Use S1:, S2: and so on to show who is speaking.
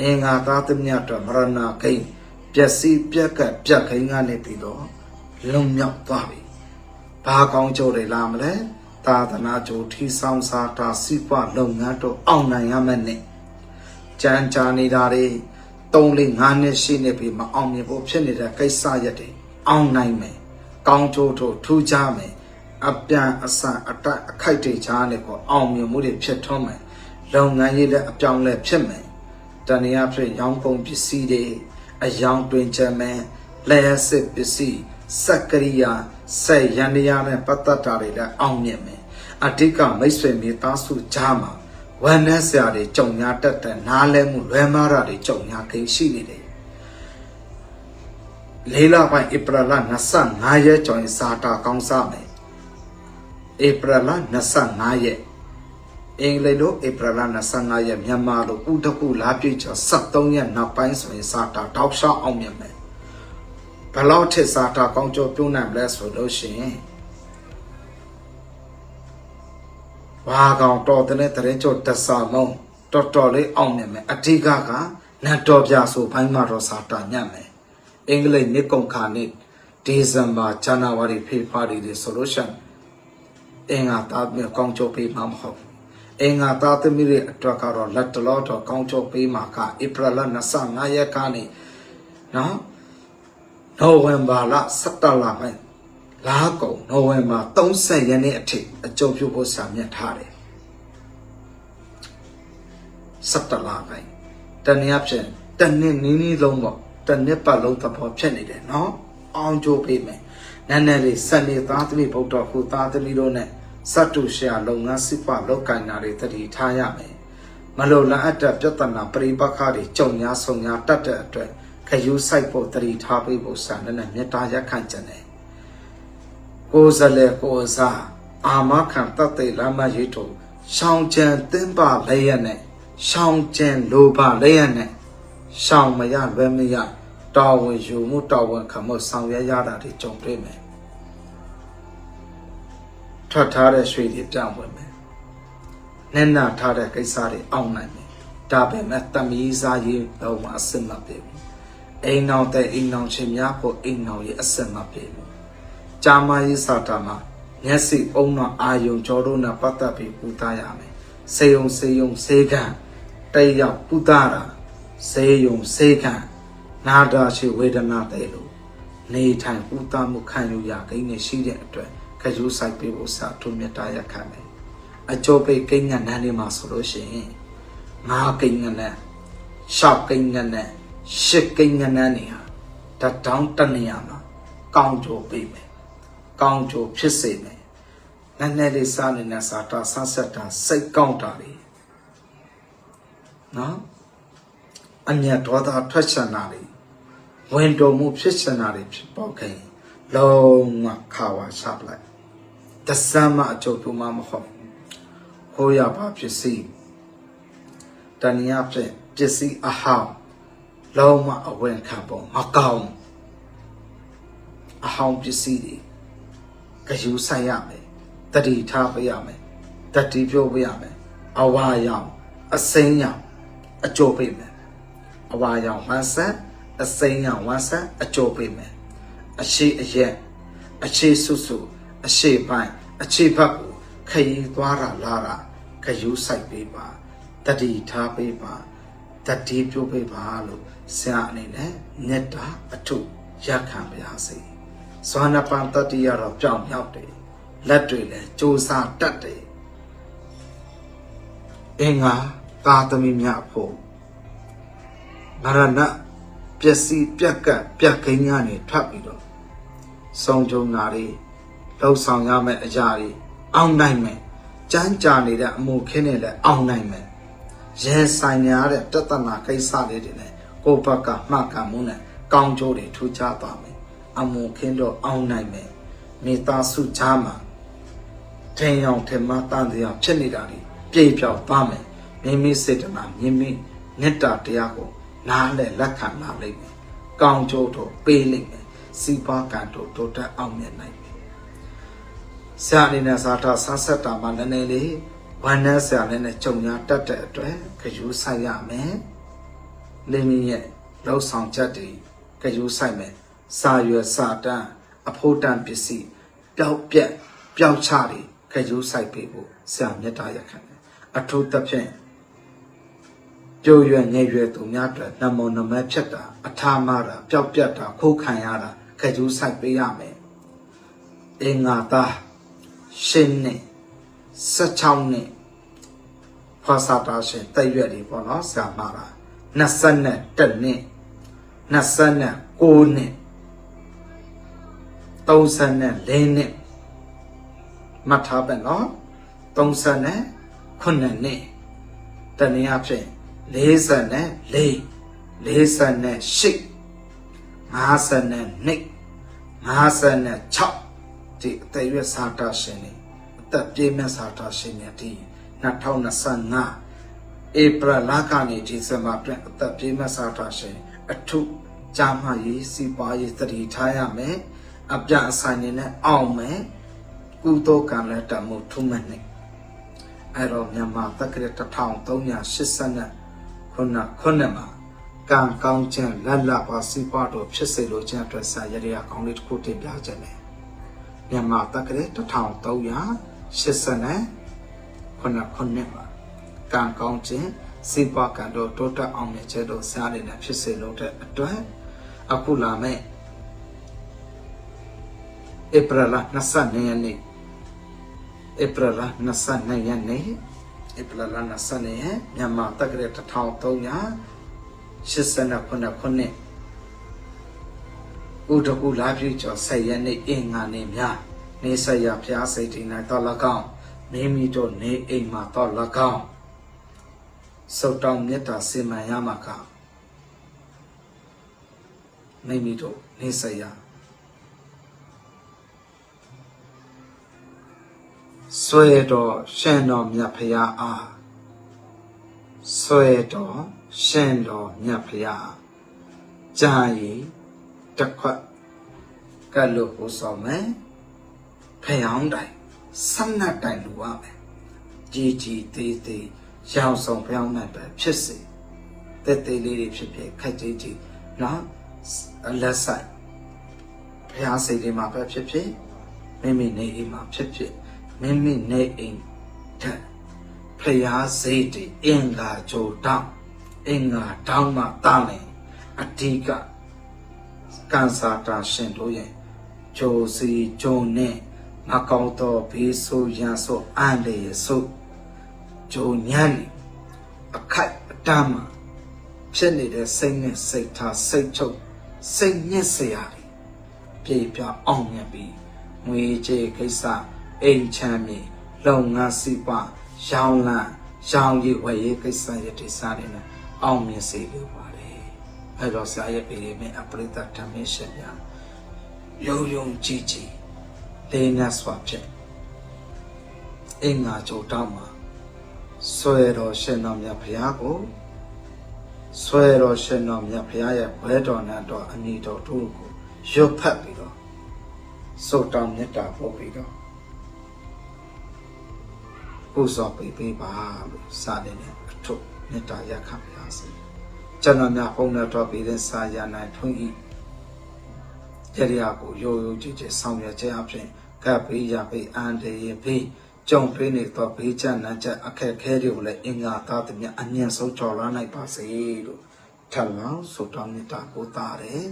S1: အင်္ဂါသားသမီးတို့မရဏကိန်းပျက်စီးပြက်ကတ်ပြက်ခိန်းကနေပြီးတော့လုံမြောက်သွားပြီဘာကောင်းကြိုးတွေလာမလဲသာသနာကြိုးထီဆောင်စားတာစိပွားလုပ်ငန်းတို့အောင်နိုင်ရမယ်နဲ့ကြမ်းကြာနေတာတွေ3 4 5နှစ်ရှိနေပြီမအောင်မြင်ဖို့ဖြစ်နေတဲ့ကိစ္စရက်တွေအောင်နိုင်မယ်ကောင်းကြိုးတို့ထူးခြားမယ်အပြန်အဆန်အတက်အခိုက်တွေချားနေကိုအောင်မြင်မှုတွေဖြစ်ထွန်းမယ်လုပ်ငန်းရေးလည်းအပြောင်းလဲဖြစ်မယ် တဏှာဖြစ်ရောင်းကုန်ပစ္စည်းတွေအယောင်တွင်ချက်မဲ့လျှက်စစ်ပစ္စည်းစက်ကရိယာဆက်ရန်တရားနဲ့ပတ်သက်တာတွေလည်းအောင်မြင်မယ်အဓိကမိတ်ဆွေမိသားစုကြားမှာဝမ်းနည်းစရာတွေကြုံညာတက်တဲ့နားလဲမှုလွဲမှားတာတွေကြုံညာခိန်ရှိနေတယ်လေးလပိုင်းဧပြီလ25ရက်ကျော်ရင်စာတာကောင်းစားမယ်ဧပြီလ25ရက် အင်္ဂလိပ်လိုဧပြီလ25ရက်မြန်မာလိုဥဒကုလာပြည့်ကျော်73ရက်နောက်ပိုင်းဆိုရင်စာတာတောက်လျှောက်အောင်မြင်မယ်ဘလောက်ထစ်စာတာကောင်းကျော်ပြုံးနိုင်မလဲဆိုလို့ရှိရင်ဘာကောင်တော်တဲ့တရင်ကျော်တဆာမုံတော်တော်လေးအောင်မြင်မယ်အဓိကကနတ်တော်ပြဆိုဘိုင်းမှာတော့စာတာညံ့မယ်အင်္ဂလိပ်နှစ်ကုန်ခါနှစ်ဒီဇင်ဘာဇန်နဝါရီဖေဖော်ဝါရီတွေဆိုလို့ရှိရင်အင်္ဂါသားမြေကောင်းကျော်ပေးမှာမဟုတ်ဘူး အင်္ဂါသားသမီးတွေအတွက်ကတော့လက်တလောတော့ကောင်းချုပ်ပေးမှာကဧပြီလ25ရက်ကနေနော်နိုဝင်ဘာလ17လပိုင်းလာကုန်နိုဝင်ဘာ30ရက်နေ့အထိအကျုံပြုဖို့စာမြတ်ထားတယ်17လပိုင်းတနည်းဖြင့်တနှစ်နီးနီးလုံးပေါ့တနှစ်ပတ်လုံးသဘောဖြစ်နေတယ်နော်အောင်ကြိုးပေးမယ်နည်းနည်းလေးစနေသားသမီးဗုဒ္ဓဟူသားသမီးတို့နဲ့ စတ်တူရှာလုပ်ငန်းစစ်ပလောက်ကင်နာတွေတတိထားရမယ်မလိုလားအပ်တဲ့ပြဿနာပရိပက္ခတွေကြုံများဆုံများတတ်တဲ့အတွက်ခယူးဆိုင်ဖို့တတိထားပေးဖို့ဆန္ဒနဲ့မေတ္တာရက်ခံကြတယ်ကိုယ်စလဲကိုယ်စားအာမခံတတ်တဲ့လမ်းမရေးတို့ရှောင်းကြံတင်းပါလဲရနဲ့ရှောင်းကြံလိုပါလဲရနဲ့ရှောင်းမရလွယ်မရတာဝန်ယူမှုတာဝန်ခံမှုဆောင်ရွက်ရတာတွေကြုံတွေ့မယ် ထွက်ထားတဲ့ရွှေတွေပြောင်းဝင်မယ်။နက်နာထားတဲ့ကိစ္စတွေအောင်နိုင်မယ်။ဒါပေမဲ့တမီးစားရေးတော့မှအစင်မပြေဘူး။အိမ်နောက်တဲ့အိမ်နောက်ချင်းများဖို့အိမ်နောက်ရေးအစင်မပြေဘူး။ကြာမရေးစာတာမှာမျက်စိအုံတော့အာယုံကြောတို့နဲ့ပတ်သက်ပြီးပူသားရမယ်။စေယုံစေယုံစေကံတိတ်ရောက်ပူသားတာစေယုံစေကံနာတာရှိဝေဒနာတဲ့လို့နေထိုင်ပူသားမှုခံယူရကိန်းနဲ့ရှိတဲ့အတွက် ခရူးဆိုင်ပေးဖို့စာထုမြတ်တာရခံတယ်အကျိုးပိတ်ကိန်းငန်းနန်းလေးမှာဆိုလို့ရှိရင်ငါးကိန်းငန်းနဲ့ရှောက်ကိန်းငန်းနဲ့ရှစ်ကိန်းငန်းနဲ့နေဟာတတောင်းတနေရမှာကောင်းကြိုးပေးမယ်ကောင်းကြိုးဖြစ်စေမယ်နည်းနည်းလေးစားနေတဲ့စာတာဆန်းဆက်တာစိတ်ကောင်းတာလေနော်အမျက်ဒေါသထွက်ချင်တာလေဝင်တော်မှုဖြစ်ချင်တာတွေဖြစ်ပေါ်ခဲ့ရင်လုံးဝခါဝါရှပ်လိုက် တစမ်းမအကျုပ်တို့မှမဟုတ်ဟိုရပါပစ္စည်းတဏှာဖြင့်ပစ္စည်းအဟောင်းလုံးဝအဝင်ခံပုံမကောင်းအဟောင်းပစ္စည်းတွေကြယူဆိုင်ရမယ်တတိထားပေးရမယ်တတိပြုတ်ပေးရမယ်အဝါရောင်အစိမ်းရောင်အကျိုးပေးမယ်အဝါရောင်ဝမ်းဆက်အစိမ်းရောင်ဝမ်းဆက်အကျိုးပေးမယ်အရှိအရက်အခြေဆုစု အရှိပိုင်းအခြေဘက်ကိုခရီးသွားတာလာတာခယူးဆိုင်ပေးပါတတိထားပေးပါတတိပြုတ်ပေးပါလို့ဆရာအနေနဲ့မေတ္တာအထုရက်ခံပါရစေဇောနပန်တတိရတော့ကြောင်မြောက်တယ်လက်တွေလည်းစူးစားတတ်တယ်အင်္ဂါသာသမီများဖို့မရဏပျက်စီးပြက်ကတ်ပြက်ခိန်းကနေထွက်ပြီးတော့ဆုံးကြုံတာတွေ လှုပ်ဆောင်ရမယ့်အရာတွေအောင်နိုင်မယ်ကြမ်းကြာနေတဲ့အမှုခင်းတွေလည်းအောင်နိုင်မယ်ရဲဆိုင်ရတဲ့တသနာကိစ္စလေးတွေလည်းကိုယ့်ဘက်ကမှတ်ကမှုနဲ့ကောင်းကျိုးတွေထူးခြားသွားမယ်အမှုခင်းတော့အောင်နိုင်မယ်မိသားစုကြားမှာထင်အောင်ထင်မှတန်တရားဖြစ်နေတာတွေပြေပြောက်သွားမယ်မိမိစေတနာမိမိမေတ္တာတရားကိုနားလည်လက်ခံလာလိမ့်မယ်ကောင်းကျိုးတော့ပေးလိမ့်မယ်စီးပွားကံတို့တိုးတက်အောင်မြင်နိုင်ပြီ ဆရာအနေနဲ့စာတာဆန်းဆက်တာမှနည်းနည်းလေးဝမ်းနည်းဆရာနဲ့ကြုံညာတတ်တဲ့အတွက်ခရူးဆိုင်ရမယ်လင်းမင်းရဲ့လောက်ဆောင်ချက်တွေကြိုးဆိုင်မယ်စာရွယ်စာတန်းအဖို့တန်ပစ္စည်းပျောက်ပြက်ပျောက်ချတွေကြိုးဆိုင်ပေးဖို့ဆရာမြတ်တာရက်ခံတယ်အထူးသဖြင့်ကြိုးရွယ်ငယ်ရွယ်သူများအတွက်နမောနမဖြတ်တာအထာမတာပျောက်ပြက်တာခိုးခံရတာကြိုးဆိုင်ပေးရမယ်အင်္ဂါသား ရှင်းနဲ့16နဲ့ဖွာစာတာရှင်တက်ရွက်တွေပေါ့နော်ဆရာမတာ20နဲ့တက်နဲ့20နဲ့9နဲ့30နဲ့4နဲ့မှတ်ထားပဲနော်30နဲ့9နဲ့တနည်းအားဖြင့်40နဲ့4 40နဲ့8 50နဲ့2 50နဲ့6 ဒီအသက်ရွယ်စာတာရှင်တွေအသက်ပြည့်မဲ့စာတာရှင်တွေဒီ2025ဧပြီလကနေဒီဇင်ဘာအတွင်းအသက်ပြည့်မဲ့စာတာရှင်အထုကြာမှရေးစီပွားရေးသတိထားရမယ်အပြအဆိုင်နေနဲ့အောင်မယ်ကုသိုလ်ကံလည်းတမှုထုမဲ့နေအဲ့တော့မြန်မာတက္ကရာ1380ခုနှစ်ခုနှစ်မှာကံကောင်းခြင်းလက်လပါစီပွားတို့ဖြစ်စေလိုခြင်းအတွက်ဆရာရရကောင်းလေးတစ်ခုတင်ပြခြင်းနဲ့ မြန်မာတက္ကရာ1380ခုနှစ်ခုနှစ်မှာကံကောင်းခြင်းစီပွားကံတို့တိုးတက်အောင်မြင်ခြင်းတို့ဆရာတွေနဲ့ဖြစ်စေလိုတဲ့အတွက်အခုလာမယ့်ဧပြီလ22ရက်နေ့ဧပြီလ22ရက်နေ့ဧပြီလ22ရက်မြန်မာတက္ကရာ1300 89ခုနှစ် ဥဒကုလာပြီကျော်ဆက်ရက်နေ့အင်္ဂါနေ့များနေဆက်ရဖျားစိတ်တင်နိုင်တော့၎င်းမိမိတို့နေအိမ်မှာတော့၎င်းစုတ်တောင်းမေတ္တာစေမံရမှာကမိမိတို့နေဆက်ရဆွေတော်ရှင်တော်မြတ်ဖရာအားဆွေတော်ရှင်တော်မြတ်ဖရာကြာရီ တစ်ခွက်ကတ်လို့ဟိုဆောင်မယ်ဖယောင်းတိုင်ဆမ်နတ်တိုင်လူရမယ်ကြီးကြီးသေးသေးရောင်ဆောင်ဖယောင်းနိုင်ပဲဖြစ်စေတက်သေးလေးတွေဖြစ်ဖြစ်ခက်ကြီးကြီးနော်အလက်ဆိုင်ဖျားစိတ်တွေမှာပဲဖြစ်ဖြစ်မိမိနေအိမ်မှာဖြစ်ဖြစ်မိမိနေအိမ်ထက်ဖျားစိတ်တွေအင်္ဂါကြိုတောင်းအင်္ဂါတောင်းမှတာမယ်အဓိက ကန်စာတာရှင်တို့ရဲ့ဂျိုစီဂျုံနဲ့မကောင်းတော့ဘေးဆိုးရန်ဆိုးအန်လေဆိုးဂျုံညံ့နေအခိုက်အတမ်းမှာဖြစ်နေတဲ့စိတ်နဲ့စိတ်ထားစိတ်ချုပ်စိတ်ညစ်စရာတွေပြေပြအောင်မြင်ပြီးငွေကြေးကိစ္စအိမ်ချမ်းမြေလုပ်ငန်းစီးပွားရောင်းလံရောင်းရည်ဝယ်ရေးကိစ္စရတဲ့စားတွေနဲ့အောင်မြင်စေလိုပါတယ် အဲ့တော့ဆရာရဲ့ပြည်ရဲ့အပရိသတ်ဓမ္မရှင်များယုံယုံကြည်ကြည်လေးနတ်စွာဖြင့်အင်္ဂါကြိုတောင်းမှာဆွဲတော်ရှင်တော်မြတ်ဘုရားကိုဆွဲတော်ရှင်တော်မြတ်ဘုရားရဲ့ဘွဲတော်နဲ့တော်အညီတော်တို့ကိုရွတ်ဖတ်ပြီးတော့စုတောင်းမြတ်တာပို့ပြီးတော့ပူဇော်ပေးပေးပါလို့စာတယ်နဲ့အထုပ်မြတ်တာရက်ခပါစေ ကျွန်တော်များဘုန်းတော်တော်ပြီးတဲ့စာရနိုင်ထွန်းဤရရကိုရိုးရိုးကြည်ကြည်ဆောင်ရွက်ခြင်းအပြင်ကပ်ပေးရပေးအန်တရပေးကြုံပေးနေတော့ဘေးချမ်းနိုင်ချက်အခက်ခဲတွေကိုလည်းအင်္ဂါသားသမျှအမြင့်ဆုံးကျော်လွှားနိုင်ပါစေလို့ထပ်လောင်းဆုတောင်းမေတ္တာပို့တာတယ်